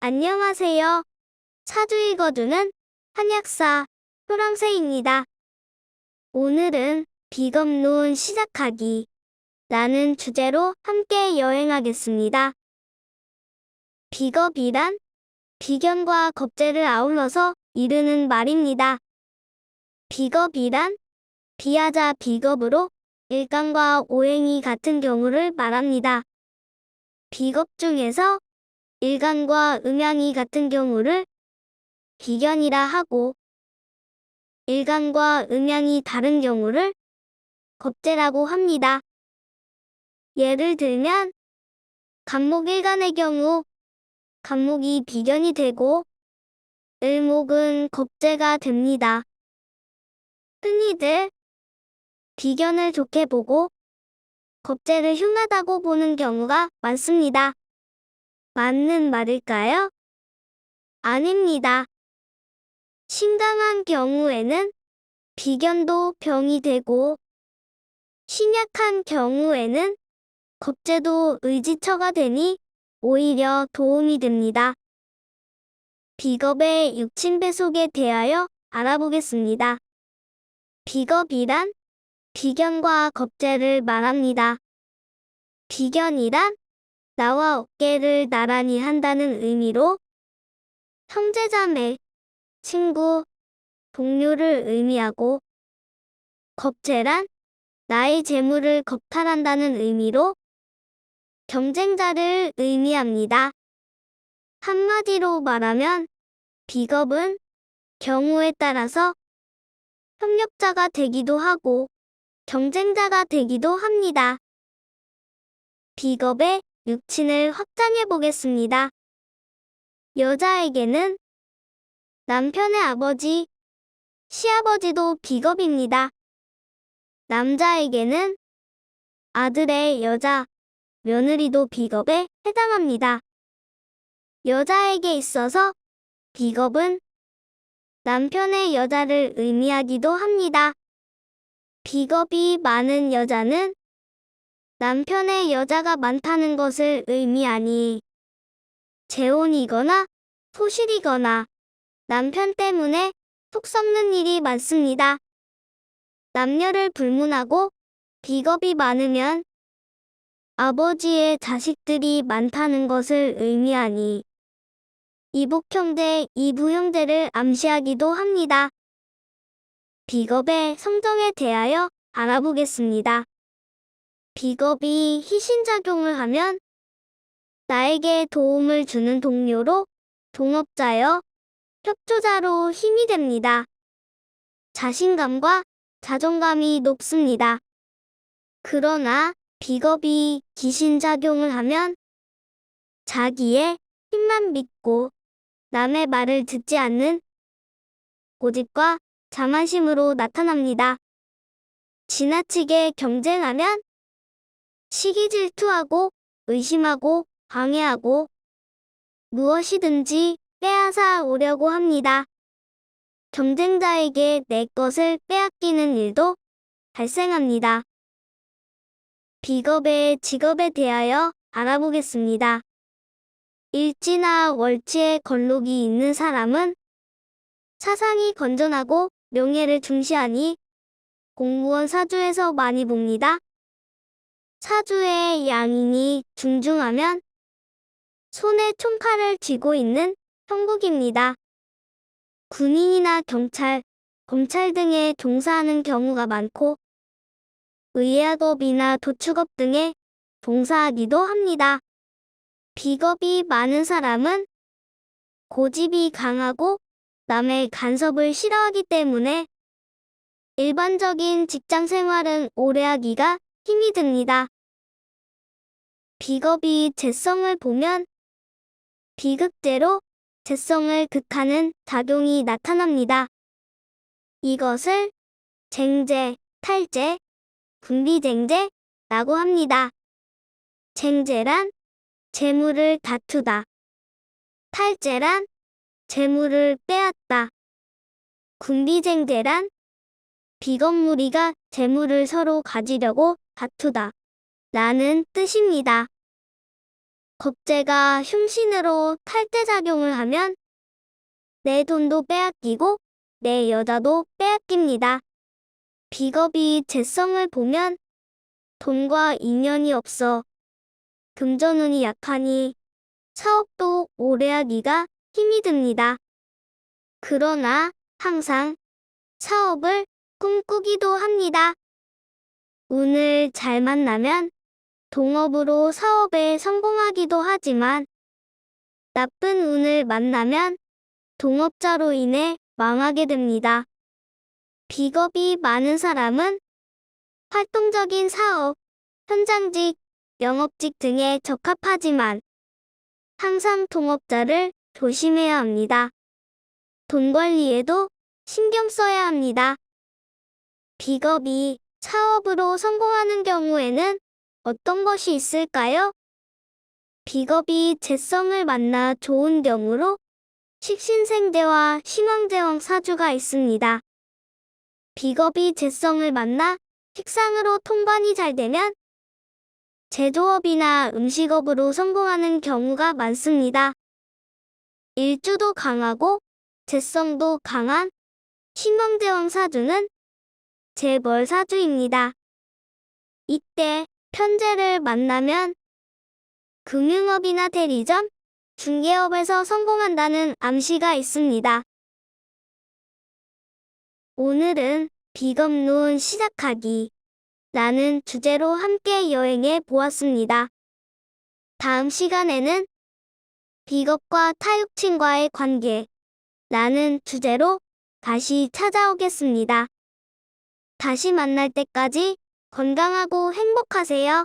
안녕하세요. 사주 읽어주는 한약사 효랑새입니다. 오늘은 비겁론 시작하기 라는 주제로 함께 여행하겠습니다. 비겁이란 비견과 겁재를 아울러서 이르는 말입니다. 비겁이란 비하자 비겁으로 일간과 오행이 같은 경우를 말합니다. 비겁 중에서 일간과 음양이 같은 경우를 비견이라 하고 일간과 음양이 다른 경우를 겁재라고 합니다. 예를 들면 간목 일간의 경우 간목이 비견이 되고 을목은 겁재가 됩니다. 흔히들 비견을 좋게 보고 겁재를 흉하다고 보는 경우가 많습니다. 맞는 말일까요? 아닙니다. 심각한 경우에는 비견도 병이 되고 심약한 경우에는 겁재도 의지처가 되니 오히려 도움이 됩니다. 비겁의 육친 배속에 대하여 알아보겠습니다. 비겁이란 비견과 겁재를 말합니다. 비견이란 나와 어깨를 나란히 한다는 의미로 형제자매, 친구, 동료를 의미하고 겁재란 나의 재물을 겁탈한다는 의미로 경쟁자를 의미합니다. 한마디로 말하면 비겁은 경우에 따라서 협력자가 되기도 하고 경쟁자가 되기도 합니다. 비겁의 육친을 확장해 보겠습니다. 여자에게는 남편의 아버지, 시아버지도 비겁입니다. 남자에게는 아들의 여자, 며느리도 비겁에 해당합니다. 여자에게 있어서 비겁은 남편의 여자를 의미하기도 합니다. 비겁이 많은 여자는 남편의 여자가 많다는 것을 의미하니 재혼이거나 소실이거나 남편 때문에 속 썩는 일이 많습니다. 남녀를 불문하고 비겁이 많으면 아버지의 자식들이 많다는 것을 의미하니 이복형제, 이부형제를 암시하기도 합니다. 비겁의 성정에 대하여 알아보겠습니다. 비겁이 희신작용을 하면 나에게 도움을 주는 동료로 동업자여 협조자로 힘이 됩니다. 자신감과 자존감이 높습니다. 그러나 비겁이 기신작용을 하면 자기의 힘만 믿고 남의 말을 듣지 않는 고집과 자만심으로 나타납니다. 지나치게 경쟁하면 시기 질투하고 의심하고 방해하고 무엇이든지 빼앗아 오려고 합니다. 경쟁자에게 내 것을 빼앗기는 일도 발생합니다. 비겁의 직업에 대하여 알아보겠습니다. 일지나 월지의 걸록이 있는 사람은 사상이 건전하고 명예를 중시하니 공무원 사주에서 많이 봅니다. 사주의 양인이 중중하면 손에 총칼을 쥐고 있는 형국입니다. 군인이나 경찰, 검찰 등에 종사하는 경우가 많고 의학업이나 도축업 등에 종사하기도 합니다. 비겁이 많은 사람은 고집이 강하고 남의 간섭을 싫어하기 때문에 일반적인 직장 생활은 오래 하기가 힘이 듭니다. 비겁이 재성을 보면 비극제로 재성을 극하는 작용이 나타납니다. 이것을 쟁제, 탈제, 분비쟁제라고 합니다. 쟁제란 재물을 다투다. 탈제란 재물을 빼앗다. 군비쟁제란 비건무리가 재물을 서로 가지려고 다투다. 라는 뜻입니다. 겁재가 흉신으로 탈대작용을 하면 내 돈도 빼앗기고 내 여자도 빼앗깁니다. 비겁이 재성을 보면 돈과 인연이 없어 금전운이 약하니 사업도 오래 하기가 힘이 듭니다. 그러나 항상 사업을 꿈꾸기도 합니다. 운을 잘 만나면 동업으로 사업에 성공하기도 하지만 나쁜 운을 만나면 동업자로 인해 망하게 됩니다. 비겁이 많은 사람은 활동적인 사업, 현장직, 영업직 등에 적합하지만 항상 동업자를 조심해야 합니다. 돈 관리에도 신경 써야 합니다. 비겁이 사업으로 성공하는 경우에는 어떤 것이 있을까요? 비겁이 재성을 만나 좋은 경우로 식신생대와 신왕제왕 사주가 있습니다. 비겁이 재성을 만나 식상으로 통관이 잘 되면 제조업이나 음식업으로 성공하는 경우가 많습니다. 일주도 강하고 재성도 강한 신왕제왕 사주는 재벌 사주입니다. 이때 편제를 만나면 금융업이나 대리점, 중개업에서 성공한다는 암시가 있습니다. 오늘은 비겁론 시작하기 라는 주제로 함께 여행해 보았습니다. 다음 시간에는 비겁과 타육친과의 관계 라는 주제로 다시 찾아오겠습니다. 다시 만날 때까지 건강하고 행복하세요.